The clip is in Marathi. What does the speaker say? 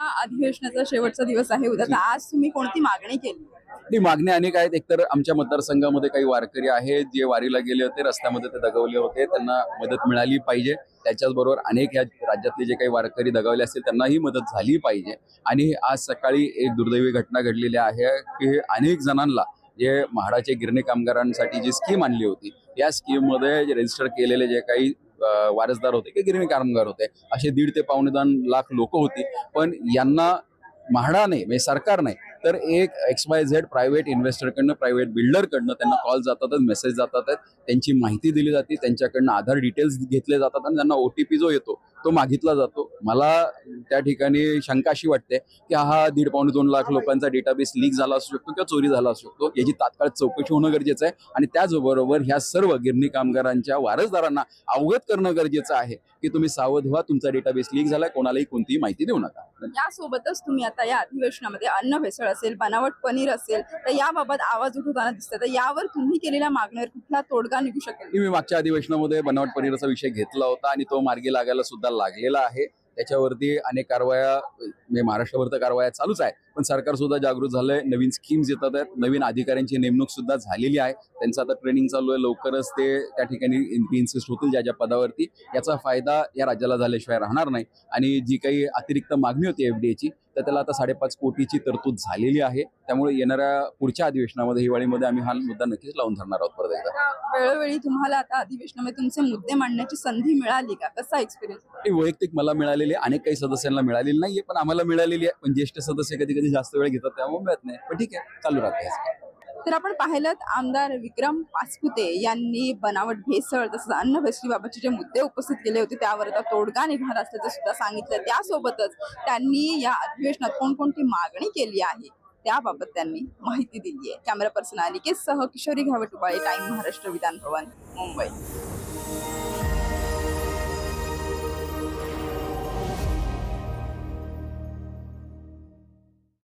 हा अधिवेशनाचा शेवटचा दिवस आहे. उद्या तर आज तुम्ही कोणती मागणी केली? ती मागण्या अनेक आहेत एकतर आमच्या मतदारसंघामध्ये काही वारकरी आहेत जे वारीला गेले होते रस्त्यामध्ये ते दगावले होते त्यांना मदत मिळाली पाहिजे. त्याच्याचबरोबर अनेक या राज्यातले जे काही वारकरी दगावले असतील त्यांनाही मदत झाली पाहिजे. आणि आज सकाळी एक दुर्दैवी घटना घडलेली आहे की अनेक जणांना जे म्हाडाचे गिरणी कामगारांसाठी जी स्कीम आणली होती या स्कीममध्ये रजिस्टर केलेले जे काही वारसदार होते की गिरणी कामगार होते. असे दीड ते पावणे दोन लाख लोक होती. पण यांना म्हाडाने म्हणजे सरकार नाही तर एक एक्स वाय झेड प्रायव्हेट इन्व्हेस्टरकडनं प्रायव्हेट बिल्डरकडनं त्यांना कॉल जातात मेसेज जातात. त्यांची माहिती दिली जाते त्यांच्याकडनं आधार डिटेल्स घेतले जातात आणि त्यांना ओ टी पी जो येतो तो मागितला जातो. मला त्या ठिकाणी शंका अशी वाटते की हा दीड पावणे दोन लाख लोकांचा डेटाबेस लीक झाला असू शकतो किंवा चोरी झाला असू शकतो. याची तात्काळ चौकशी होणं गरजेचं आहे आणि त्याचबरोबर ह्या सर्व गिरणी कामगारांच्या वारसदारांना अवगत करणं गरजेचं आहे की तुम्ही सावध व्हा तुमचा डेटाबेस लीक झालाय कोणालाही कोणतीही माहिती देऊ नका. यासोबतच तुम्ही आता या अधिवेशनामध्ये अन्न भेसळ असेल बनावट पनीर असेल तर याबाबत आवाज उठवताना दिसतं तर यावर तुम्ही केलेल्या मागणीवर कुठला तोडगा निघू शकेल? मी मागच्या अधिवेशनामध्ये बनावट पनीरचा विषय घेतला होता आणि तो मार्गी लागायला सुद्धा लागलेला आहे. त्याच्यावरती अनेक कारवाया म्हणजे महाराष्ट्रभर तर कारवाया चालूच आहे. पण सरकार सुद्धा जागृत झालंय. नवीन स्कीम्स येतात आहेत. नवीन अधिकाऱ्यांची नेमणूक सुद्धा झालेली आहे. त्यांचं आता ट्रेनिंग चालू आहे. लवकरच ते त्या ठिकाणी इन्सिस्ट होतील ज्या ज्या पदावरती. याचा फायदा या राज्याला झाल्याशिवाय राहणार नाही. आणि जी काही अतिरिक्त मागणी होती एफडीएची तर त्याला आता साडेपाच कोटीची तरतूद झालेली आहे. त्यामुळे येणाऱ्या पुढच्या अधिवेशनामध्ये हिवाळीमध्ये आम्ही हा मुद्दा नक्कीच लावून धरणार आहोत परत एकदा. वेळोवेळी तुम्हाला आता अधिवेशनामध्ये तुमचे मुद्दे मांडण्याची संधी मिळाली का? कसा एक्सपिरियन्स वैयक्तिक मला मिळालेली अनेक काही सदस्यांना मिळालेली नाहीये पण आम्हाला मिळालेली आहे. पण ज्येष्ठ सदस्य कधी कधी जास्त वेळ घेतात त्यामुळे मिळत नाही. पण ठीक आहे चालू राहते तर आपण पाहिलं आमदार विक्रम पाचपुते यांनी बनावट भेसळ तसंच अन्न भेसळीबाबतचे जे मुद्दे उपस्थित केले होते त्यावर आता तोडगा निघणार असल्याचं सुद्धा सांगितलं. त्यासोबतच त्यांनी या अधिवेशनात कोणकोणती मागणी केली आहे त्याबाबत त्यांनी माहिती दिली आहे कॅमेरा पर्सन अनिकेत सह किशोरी घावटुबाळे टाइम महाराष्ट्र विधान भवन मुंबई.